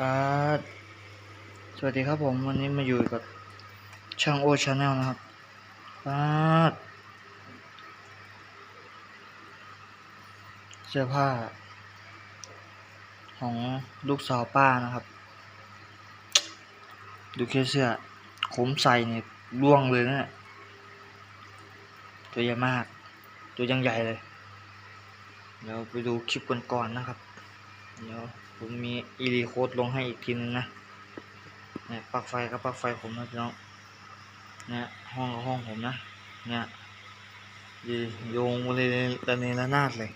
ครับสวัสดีครับผมวันนี้มาอยู่กับช่างโอชาแนลนะครับครับเสื้อผ้า ของลูกสาวป้านะครับ ดูแค่เสื้อผมใส่เนี่ยร่วงเลยนะตัวใหญ่มาก ตัวยังใหญ่เลย เดี๋ยวไปดูคลิปก่อนๆนะครับ เดี๋ยว ผมมีอีรีโคดลงให้อีกทีนึงนะเนี่ยปลั๊กไฟกับปลั๊กไฟผมนะพี่น้องเนี่ยห้องกับห้องผมนะเนี่ยยีโยงมาเลยระเนระนาดเลย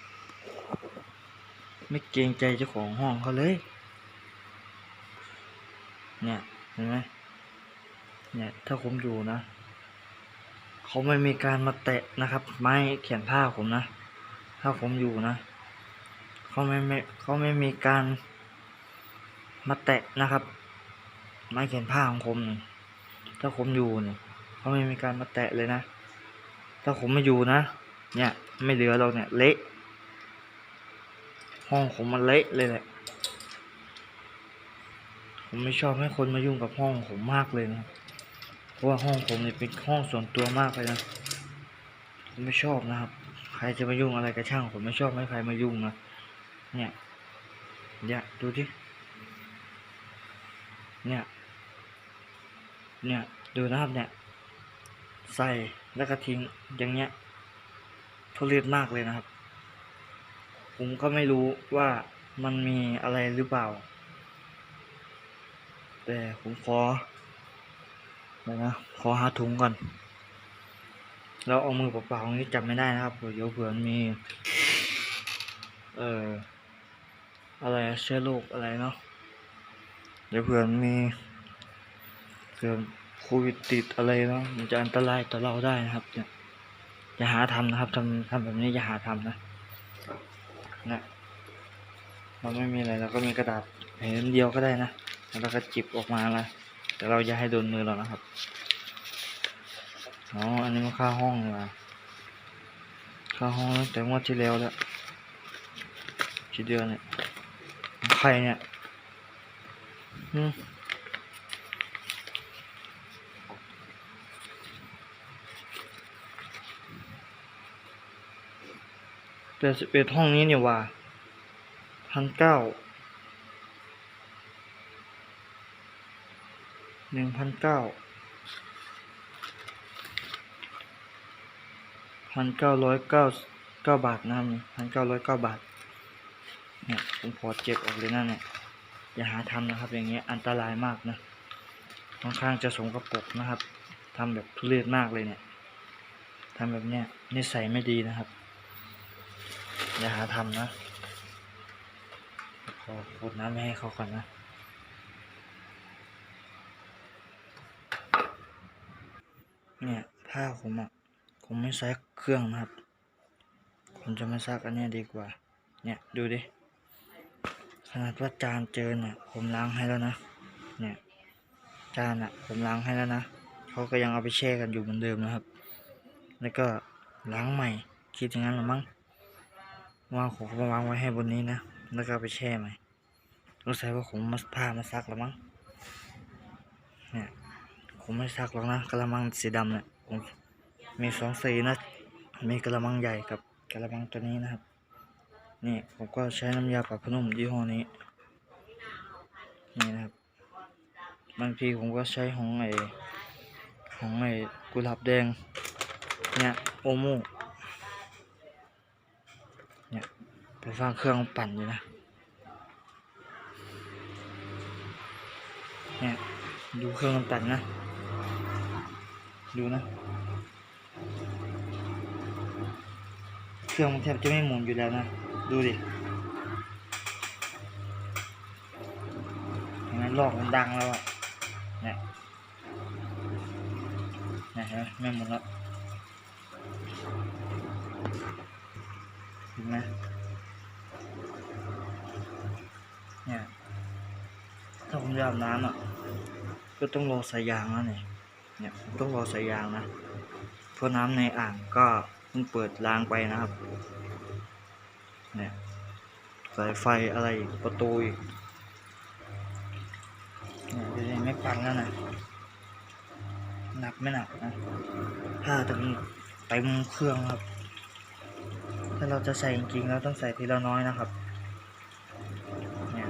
ไม่เกรงใจเจ้าของห้องเขาเลย เนี่ยเห็นไหมเนี่ยถ้าผมอยู่นะเขาไม่มีการมาแตะนะครับ ไม้เขียนผ้าผมนะ ถ้าผมอยู่นะเขาไม่ไม่เขาไม่มีการ มาแตะนะครับ ไม้เขียนผ้าของผมถ้าผมอยู่เนี่ยเขาไม่มีการมาแตะเลยนะ ถ้าผมไม่อยู่นะ เนี่ยไม่เหลือเราเนี่ยเละห้องผมมันเละเลยแหละ ผมไม่ชอบให้คนมายุ่งกับห้องผมมากเลยนะ เพราะว่าห้องผมเนี่ยเป็นห้องส่วนตัวมากเลยนะ ผมไม่ชอบนะครับ ใครจะมายุ่งอะไรกับช่าง ผมไม่ชอบให้ใครมายุ่งนะ เนี่ย เนี่ยดูดิ เนี่ย เนี่ย ดูนะครับเนี่ย ใส่แล้วก็ทิ้งอย่างเงี้ยทุเรศมากเลยนะครับ ผมก็ไม่รู้ว่ามันมีอะไรหรือเปล่า แต่ผมขอเดี๋ยวนะขอหาถุงก่อน แล้วเอามือเปล่าๆอย่างนี้จับไม่ได้นะครับเดี๋ยวเผื่อมี เอ่ออะไรเชื้อโรคอะไรเนาะ เดี๋ยวเผื่อมีเกิดโควิดติดอะไรเนาะมันจะอันตรายต่อเราได้นะครับเนี่ยอย่าหาทำนะครับทำทำแบบนี้อย่าหาทำนะนะเราไม่มีอะไรเราก็มีกระดาษแผ่นเดียวก็ได้นะแล้วก็จิบออกมาละแต่เราอย่าให้โดนมือเรานะครับอ๋ออันนี้มันค่าห้องละค่าห้องแต่งวดที่แล้วแล้วกี่เดือนเนี่ยของใครเนี่ย แปดสิบเอ็ดห้องนี้เนี่ยว่าพันเก้าหนึ่งพันเก้าพันเก้าร้อยเก้าเก้าบาทนะครับพันเก้าร้อยเก้าบาทเนี่ยผมพอเจ็บออกเลยนะเนี่ย อย่าหาทำนะครับ อย่างเงี้ยอันตรายมากนะค่อนข้างจะสงกระปกนะครับทำแบบทุเรศมากเลยเนี่ยทำแบบเนี้ยนิสัยไม่ดีนะครับ อย่าหาทำนะขอขวดน้ำไม่ให้เขาก่อนนะเนี่ยผ้าผมอะผมไม่ใช้เครื่องนะครับ ผมจะมาซักอันนี้ดีกว่า เนี่ยดูดิ ขนาดว่าจานเจอเนี่ยผมล้างให้แล้วนะ เนี่ยจานอะผมล้างให้แล้วนะเขาก็ยังเอาไปแช่กันอยู่เหมือนเดิมนะครับ แล้วก็ล้างใหม่คิดอย่างนั้นหรือมั้งว่าผมก็มาวางไว้ให้บนนี้นะแล้วก็ไปแช่ใหม่รู้สึกว่าผมมาผ้ามาซักแล้วมั้งเนี่ยผมไม่ซักหรอกนะกระมังสีดำเนี่ยผมมีสองสีนะมีกระมังใหญ่กับกระมังตัวนี้นะครับ นี่ผมก็ใช้น้ำยาปรับผ้านุ่มยี่ห้อนี้ นี่นะครับ บางทีผมก็ใช้ของไอของไอกุหลาบแดง เนี่ยโอโมเนี่ยไปฟังเครื่องปั่นอยู่นะ เนี่ยดูเครื่องปั่นนะ ดูนะเครื่องมันแทบจะไม่หมุนอยู่แล้วนะ ดูดิเห็นไมลอกมันดังแล้วอะเนี่ยนี่ยเห็นไม่หมุนแล้วเห็นไหมเนี่ยถ้าผมจะอาบน้ำอะก็ต้องรอสายยางแล้วเนี่ยเนี่ยต้องรอสายยางนะเพราะน้ำในอ่างก็เพิ่งเปิดล้างไปนะครับ เนี่ยสายไฟอะไรอีกประตูอีกฟังแล้วนะหนักไม่หนักนะผ้าจะมีเต็มเครื่องครับ ถ้าเราจะใส่จริงๆเราต้องใส่ทีละน้อยนะครับเนี่ย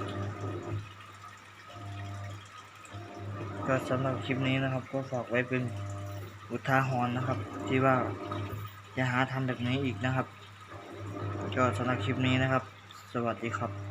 ก็สำหรับคลิปนี้นะครับ ก็ฝากไว้เป็นอุทาหรณ์นะครับ ที่ว่าอย่าหาทำแบบนี้อีกนะครับ ก็สำหรับคลิปนี้นะครับ สวัสดีครับ